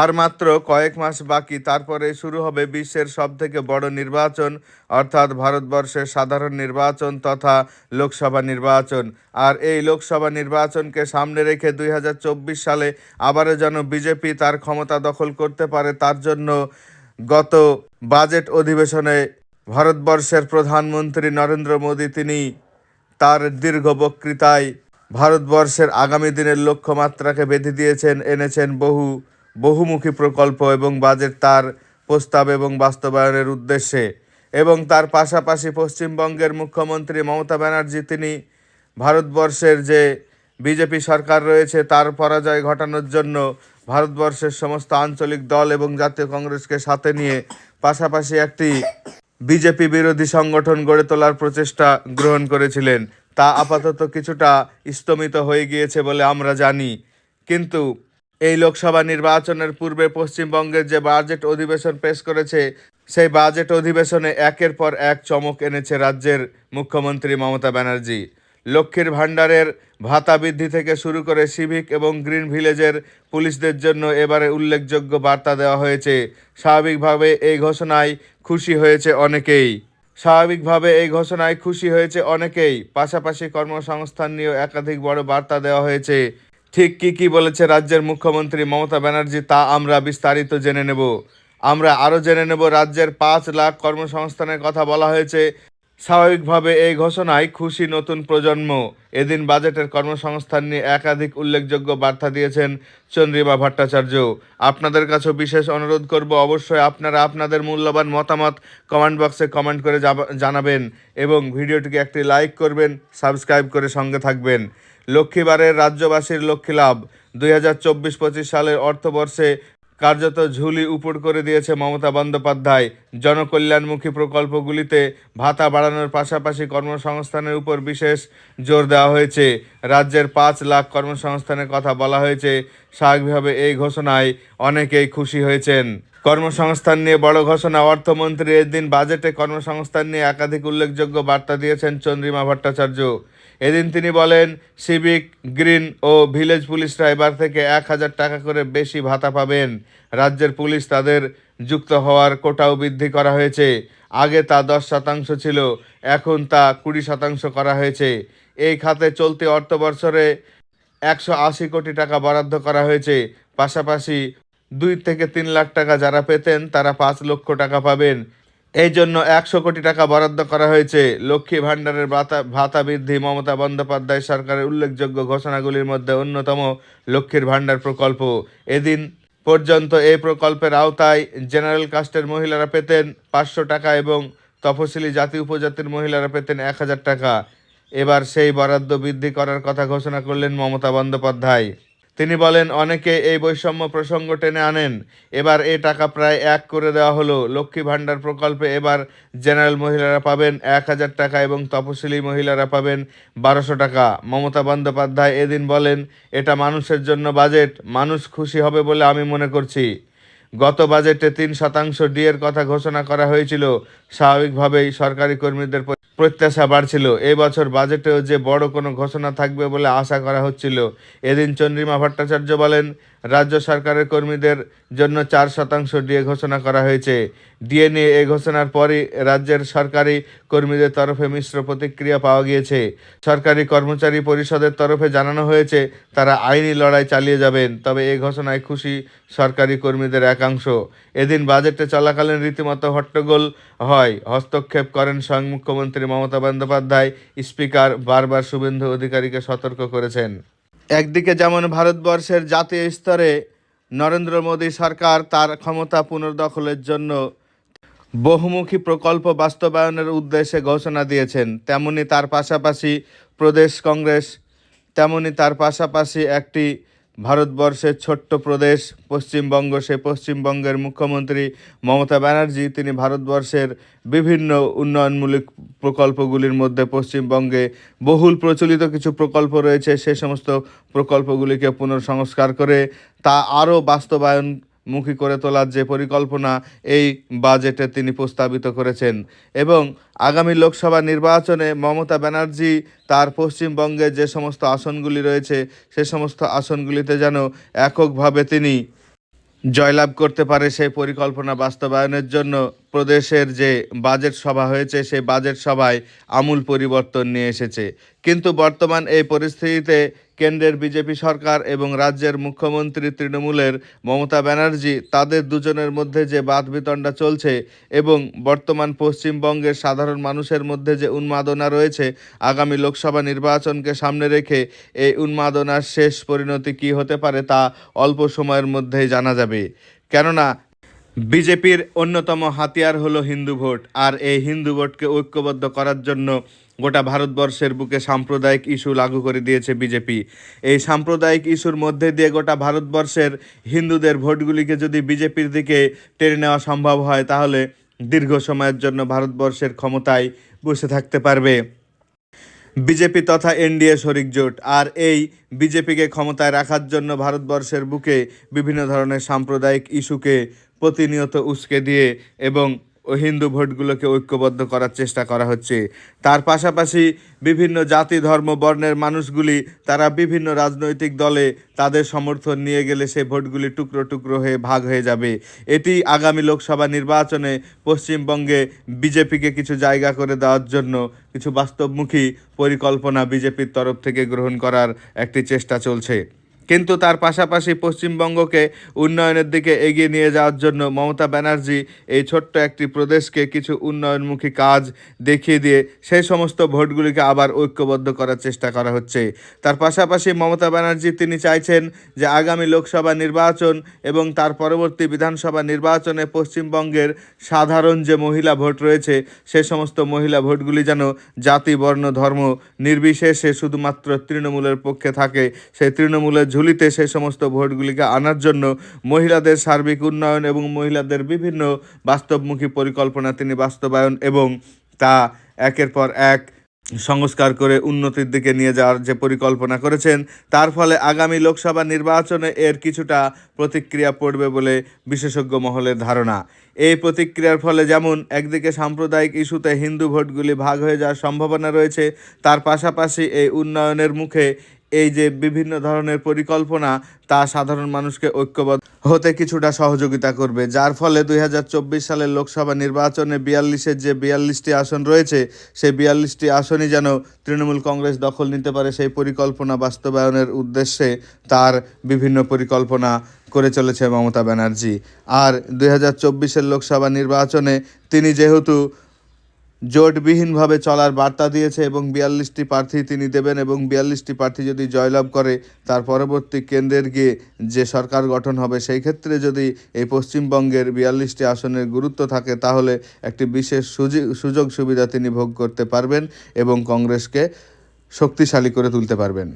আর মাত্র কয়েক মাস বাকি, তারপরে শুরু হবে বিশ্বের সবথেকে বড় নির্বাচন, অর্থাৎ ভারতবর্ষের সাধারণ নির্বাচন তথা লোকসভা নির্বাচন। আর এই লোকসভা নির্বাচনকে সামনে রেখে দুই হাজার চব্বিশ সালে আবারও যেন বিজেপি তার ক্ষমতা দখল করতে পারে, তার জন্য গত বাজেট অধিবেশনে ভারতবর্ষের প্রধানমন্ত্রী নরেন্দ্র মোদী, তিনি তার দীর্ঘ বক্তৃতায় ভারতবর্ষের আগামী দিনের লক্ষ্যমাত্রাকে বেঁধে দিয়েছেন, এনেছেন বহু বহুমুখী প্রকল্প এবং বাজেট তার প্রস্তাব এবং বাস্তবায়নের উদ্দেশ্যে এবং তার পাশাপাশি পশ্চিমবঙ্গের মুখ্যমন্ত্রী মমতা ব্যানার্জি, তিনি ভারতবর্ষের যে বিজেপি সরকার রয়েছে, তার পরাজয় ঘটানোর জন্য ভারতবর্ষের সমস্ত আঞ্চলিক দল এবং জাতীয় কংগ্রেসকে সাথে নিয়ে পাশাপাশি একটি বিজেপি বিরোধী সংগঠন গড়ে তোলার প্রচেষ্টা গ্রহণ করেছিলেন। তা আপাতত কিছুটা স্তমিত হয়ে গিয়েছে বলে আমরা জানি। কিন্তু এই লোকসভা নির্বাচনের পূর্বে পশ্চিমবঙ্গের যে বাজেট অধিবেশন পেশ করেছে, সেই বাজেট অধিবেশনে একের পর এক চমক এনেছে রাজ্যের মুখ্যমন্ত্রী মমতা ব্যানার্জি। লক্ষ্মীর ভাণ্ডারের ভাতা বৃদ্ধি থেকে শুরু করে সিভিক এবং গ্রিন ভিলেজের পুলিশদের জন্য এবারে উল্লেখযোগ্য বার্তা দেওয়া হয়েছে। স্বাভাবিকভাবে এই ঘোষণায় খুশি হয়েছে অনেকেই। স্বাভাবিকভাবে এই ঘোষণায় খুশি হয়েছে অনেকেই। পাশাপাশি কর্মসংস্থান নিয়েও একাধিক বড় বার্তা দেওয়া হয়েছে। ঠিক কি কি বলেছে রাজ্যের মুখ্যমন্ত্রী মমতা ব্যানার্জি তা আমরা বিস্তারিত জেনে নেব। আমরা আরও জেনে নেব রাজ্যের পাঁচ লাখ কর্মসংস্থানের কথা বলা হয়েছে। স্বাভাবিকভাবে এই ঘোষণায় খুশি নতুন প্রজন্ম। এদিন বাজেটের কর্মসংস্থান নিয়ে একাধিক উল্লেখযোগ্য বার্তা দিয়েছেন চন্দ্রিমা ভট্টাচার্য। আপনাদের কাছেও বিশেষ অনুরোধ করব অবশ্যই আপনারা আপনাদের মূল্যবান মতামত কমেন্ট বক্সে কমেন্ট করে জানাবেন এবং ভিডিওটিকে একটি লাইক করবেন, সাবস্ক্রাইব করে সঙ্গে থাকবেন। লক্ষ্মীবারের রাজ্যবাসীর লক্ষ্মী লাভ। দুই হাজার চব্বিশ পঁচিশ সালের অর্থবর্ষে কার্যত ঝুলি উপর করে দিয়েছে মমতা বন্দ্যোপাধ্যায়। জনকল্যাণমুখী প্রকল্পগুলিতে ভাতা বাড়ানোর পাশাপাশি কর্মসংস্থানের উপর বিশেষ জোর দেওয়া হয়েছে। রাজ্যের পাঁচ লাখ কর্মসংস্থানের কথা বলা হয়েছে। স্বাভাবিকভাবে এই ঘোষণায় অনেকেই খুশি হয়েছেন। কর্মসংস্থান নিয়ে বড় ঘোষণা। অর্থমন্ত্রী এদিন বাজেটে কর্মসংস্থান নিয়ে একাধিক উল্লেখযোগ্য বার্তা দিয়েছেন চন্দ্রিমা ভট্টাচার্য। এদিন তিনি বলেন, সিভিক, গ্রিন ও ভিলেজ পুলিশরা এবার থেকে এক হাজার টাকা করে বেশি ভাতা পাবেন। রাজ্যের পুলিশ তাদের যুক্ত হওয়ার কোটাও বৃদ্ধি করা হয়েছে। আগে তা দশ শতাংশ ছিল, এখন তা কুড়ি শতাংশ করা হয়েছে। এই খাতে চলতি অর্থবর্ষরে একশো আশি কোটি টাকা বরাদ্দ করা হয়েছে। পাশাপাশি দুই থেকে তিন লাখ টাকা যারা পেতেন, তারা পাঁচ লক্ষ টাকা পাবেন। এই জন্য একশো কোটি টাকা বরাদ্দ করা হয়েছে। লক্ষ্মী ভাণ্ডারের ভাতা ভাতা বৃদ্ধি মমতা বন্দ্যোপাধ্যায় সরকারের উল্লেখযোগ্য ঘোষণাগুলির মধ্যে অন্যতম লক্ষ্মীর ভাণ্ডার প্রকল্প। এদিন পর্যন্ত এই প্রকল্পের আওতায় জেনারেল কাস্টের মহিলারা পেতেন পাঁচশো টাকা এবং তফসিলি জাতি উপজাতির মহিলারা পেতেন এক হাজার টাকা। এবার সেই বরাদ্দ বৃদ্ধি করার কথা ঘোষণা করলেন মমতা বন্দ্যোপাধ্যায়। তিনি বলেন, অনেকে এই বৈষম্য প্রসঙ্গ টেনে আনেন। এবার এ টাকা প্রায় এক করে দেওয়া হলো। লক্ষ্মী ভাণ্ডার প্রকল্পে এবার জেনারেল মহিলারা পাবেন এক হাজার টাকা এবং তপশিলি মহিলারা পাবেন বারোশো টাকা। মমতা বন্দ্যোপাধ্যায় এদিন বলেন, এটা মানুষের জন্য বাজেট। মানুষ খুশি হবে বলে আমি মনে করছি। গত বাজেটে তিন শতাংশ ডিএর কথা ঘোষণা করা হয়েছিল, স্বাভাবিকভাবেই সরকারি কর্মীদের প্রত্যাশা বাড়ছিল। এবছর বছর বাজেটেও যে বড় কোনো ঘোষণা থাকবে বলে আশা করা হচ্ছিল। এদিন চন্দ্রিমা ভট্টাচার্য বলেন রাজ্য সরকারের কর্মীদের জন্য চার শতাংশ ডিএ ঘোষণা করা হয়েছে। ডিএ নিয়ে এই ঘোষণার পরই রাজ্যের সরকারি কর্মীদের তরফে মিশ্র প্রতিক্রিয়া পাওয়া গিয়েছে। সরকারি কর্মচারী পরিষদের তরফে জানানো হয়েছে, তারা আইনি লড়াই চালিয়ে যাবেন, তবে এ ঘোষণায় খুশি সরকারি কর্মীদের একাংশ। এদিন বাজেটে চলাকালীন রীতিমতো হট্টগোল হয়। হস্তক্ষেপ করেন স্বয়ং মুখ্যমন্ত্রী মমতা বন্দ্যোপাধ্যায়, স্পিকার বারবার শুভেন্দু অধিকারীকে সতর্ক করেছেন। একদিকে যেমন ভারতবর্ষের জাতীয় স্তরে নরেন্দ্র মোদী সরকার তার ক্ষমতা পুনর্দখলের জন্য বহুমুখী প্রকল্প বাস্তবায়নের উদ্দেশ্যে ঘোষণা দিয়েছেন, তেমনি তার পাশাপাশি প্রদেশ কংগ্রেস, তেমনি তার পাশাপাশি একটি ভারতবর্ষের ছোট্ট প্রদেশ, পশ্চিমবঙ্গ। সে পশ্চিমবঙ্গের মুখ্যমন্ত্রী মমতা ব্যানার্জি, তিনি ভারতবর্ষের বিভিন্ন উন্নয়নমূলক প্রকল্পগুলির মধ্যে পশ্চিমবঙ্গে বহুল প্রচলিত কিছু প্রকল্প রয়েছে, সে সমস্ত প্রকল্পগুলিকে পুনর্সংস্কার করে তা আরও বাস্তবায়ন মুখী করে তোলার যে পরিকল্পনা, এই বাজেটে তিনি প্রস্তাবিত করেছেন। এবং আগামী লোকসভা নির্বাচনে মমতা ব্যানার্জি তার পশ্চিমবঙ্গে যে সমস্ত আসনগুলি রয়েছে, সে সমস্ত আসনগুলিতে যেন এককভাবে তিনি জয়লাভ করতে পারে সেই পরিকল্পনা বাস্তবায়নের জন্য প্রদেশের যে বাজেট সভা হয়েছে, সেই বাজেট সভায় আমূল পরিবর্তন নিয়ে এসেছে। কিন্তু বর্তমান এই পরিস্থিতিতে কেন্দ্রের বিজেপি সরকার এবং রাজ্যের মুখ্যমন্ত্রী তৃণমূলের মমতা ব্যানার্জি, তাদের দুজনের মধ্যে যে বাদ বিতণ্ডা চলছে এবং বর্তমান পশ্চিমবঙ্গের সাধারণ মানুষের মধ্যে যে উন্মাদনা রয়েছে, আগামী লোকসভা নির্বাচনকে সামনে রেখে এই উন্মাদনার শেষ পরিণতি কী হতে পারে তা অল্প সময়ের মধ্যেই জানা যাবে। কেননা বিজেপির অন্যতম হাতিয়ার হলো হিন্দু ভোট, আর এই হিন্দু ভোটকে ঐক্যবদ্ধ করার জন্য গোটা ভারতবর্ষের বুকে সাম্প্রদায়িক ইস্যু লাগু করে দিয়েছে বিজেপি। এই সাম্প্রদায়িক ইস্যুর মধ্যে দিয়ে গোটা ভারতবর্ষের হিন্দুদের ভোটগুলিকে যদি বিজেপির দিকে টেনে নেওয়া সম্ভব হয়, তাহলে দীর্ঘ সময়ের জন্য ভারতবর্ষের ক্ষমতায় বসে থাকতে পারবে। বিজেপি তথা এনডিএ শরিক জোট, আর এই বিজেপিকে ক্ষমতায় রাখার জন্য ভারতবর্ষের বুকে বিভিন্ন ধরনের সাম্প্রদায়িক ইস্যুকে প্রতিনিয়ত উস্কে দিয়ে এবং হিন্দু ভোটগুলোকে ঐক্যবদ্ধ করার চেষ্টা করা হচ্ছে। তার পাশাপাশি বিভিন্ন জাতি, ধর্ম, বর্ণের মানুষগুলি তারা বিভিন্ন রাজনৈতিক দলে তাদের সমর্থন নিয়ে গেলে সেই ভোটগুলি টুকরো টুকরো হয়ে ভাগ হয়ে যাবে। এটি আগামী লোকসভা নির্বাচনে পশ্চিমবঙ্গে বিজেপিকে কিছু জায়গা করে দেওয়ার জন্য কিছু বাস্তবমুখী পরিকল্পনা বিজেপির তরফ থেকে গ্রহণ করার একটি চেষ্টা চলছে। কিন্তু তার পাশাপাশি পশ্চিমবঙ্গকে উন্নয়নের দিকে এগিয়ে নিয়ে যাওয়ার জন্য মমতা ব্যানার্জি এই ছোট্ট একটি প্রদেশকে কিছু উন্নয়নমুখী কাজ দেখিয়ে দিয়ে সেই সমস্ত ভোটগুলিকে আবার ঐক্যবদ্ধ করার চেষ্টা করা হচ্ছে। তার পাশাপাশি মমতা ব্যানার্জি তিনি চাইছেন যে আগামী লোকসভা নির্বাচন এবং তার পরবর্তী বিধানসভা নির্বাচনে পশ্চিমবঙ্গের সাধারণ যে মহিলা ভোট রয়েছে, সে সমস্ত মহিলা ভোটগুলি যেন জাতি, বর্ণ, ধর্ম নির্বিশেষে শুধুমাত্র তৃণমূলের পক্ষে থাকে, সেই তৃণমূলের ঝুলিতে সেই সমস্ত ভোটগুলিকে আনার জন্য মহিলাদের সার্বিক উন্নয়ন এবং মহিলাদের বিভিন্ন বাস্তবমুখী পরিকল্পনা তিনি বাস্তবায়ন এবং তা একের পর এক সংস্কার করে উন্নতির দিকে নিয়ে যাওয়ার যে পরিকল্পনা করেছেন, তার ফলে আগামী লোকসভা নির্বাচনে এর কিছুটা প্রতিক্রিয়া পড়বে বলে বিশেষজ্ঞ মহলের ধারণা। এই প্রতিক্রিয়ার ফলে যেমন একদিকে সাম্প্রদায়িক ইস্যুতে হিন্দু ভোটগুলি ভাগ হয়ে যাওয়ার সম্ভাবনা রয়েছে, তার পাশাপাশি এই উন্নয়নের মুখে এই যে বিভিন্ন ধরনের পরিকল্পনা, তা সাধারণ মানুষকে ঐক্যবদ্ধ হতে কিছুটা সহযোগিতা করবে। যার ফলে দুই হাজার চব্বিশ সালের লোকসভা নির্বাচনে বিয়াল্লিশের যে বিয়াল্লিশটি আসন রয়েছে, সেই বিয়াল্লিশটি আসনই যেন তৃণমূল কংগ্রেস দখল নিতে পারে সেই পরিকল্পনা বাস্তবায়নের উদ্দেশ্যে তার বিভিন্ন পরিকল্পনা করে চলেছে মমতা ব্যানার্জি। আর দুই হাজার লোকসভা নির্বাচনে তিনি যেহেতু জোটবিহীনভাবে চলার বার্তা দিয়েছে এবং বিয়াল্লিশটি প্রার্থী তিনি দেবেন এবং বিয়াল্লিশটি প্রার্থী যদি জয়লাভ করে, তার পরবর্তী কেন্দ্রের গিয়ে যে সরকার গঠন হবে, সেই ক্ষেত্রে যদি এই পশ্চিমবঙ্গের বিয়াল্লিশটি আসনের গুরুত্ব থাকে, তাহলে একটি বিশেষ সুযোগ সুবিধা তিনি ভোগ করতে পারবেন এবং কংগ্রেসকে শক্তিশালী করে তুলতে পারবেন।